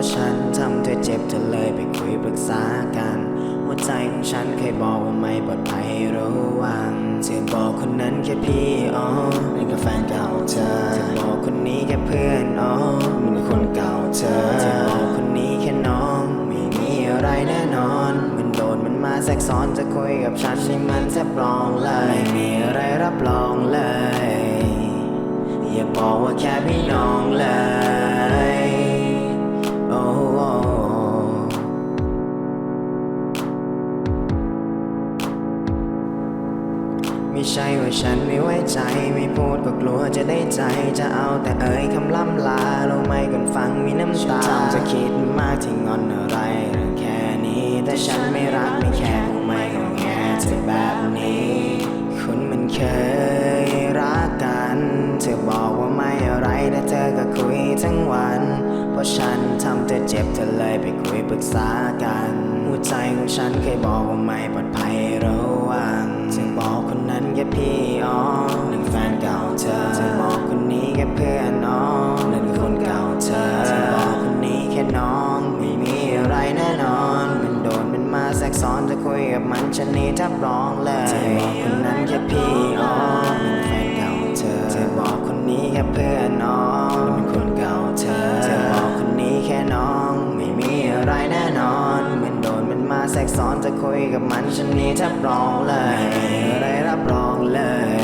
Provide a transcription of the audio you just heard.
รึกษากันหัวใจของฉันเคยบอกว่าไม่ปลอดภัยให้ระวังเธอบอกคนนั้นแค่พี่อ๋อนี่ก็แฟนเก่าเธอเธอบอกคนนี้แค่เพื่อนอ๋อมันคือคนเก่าเธอเธอบอกคนนี้แค่น้องไม่มีอะไรแน่นอนมันโดนมันมาแทรกซ้อนจะคุยกับฉันนี่มันแทบปลองเลยไม่มีอะไรรับรองเลย อย่าบอกว่าแค่พี่น้องเลย ไม่ใช่ว่าฉันไม่ไว้ใจ ไม่พูดก็กลัวจะได้ใจ จะเอาแต่เอ่ยคำล่ำลาลงไม่กันฟังมีน้ำตาจะคิดมากที่งอนอะไรเรื่องแค่นี้ แต่ฉันไม่รักไม่แค่คงไม่ของแง่เธอแบบนี้ คุณมันเคยรักกัน เธอบอกว่าไม่อะไรแต่เธอก็คุยทั้งวัน เพราะฉันทำเธอเจ็บเธอเลยไปคุยปรึกษากัน หัวใจของฉันเคยบอกว่าไม่ปลอดภัยระวังเธอบอกคน ยกับมันชนนี่แทบร้องเลยเธอบอกคนนั้นแค่พี่อ๋อเป็นแฟนเก่าเธอเธอบอกคนนี้แค่เพื่อนน้องเป็นคนเก่าเธอเธอบอกคนนี้แค่น้อง ไม่มีอะไรแน่นอนมันโดนมันมาแทรกซ้อนจะคุยกับมันฉันนี่แทบร้องเลยไม่มีอะไรรับรองเลย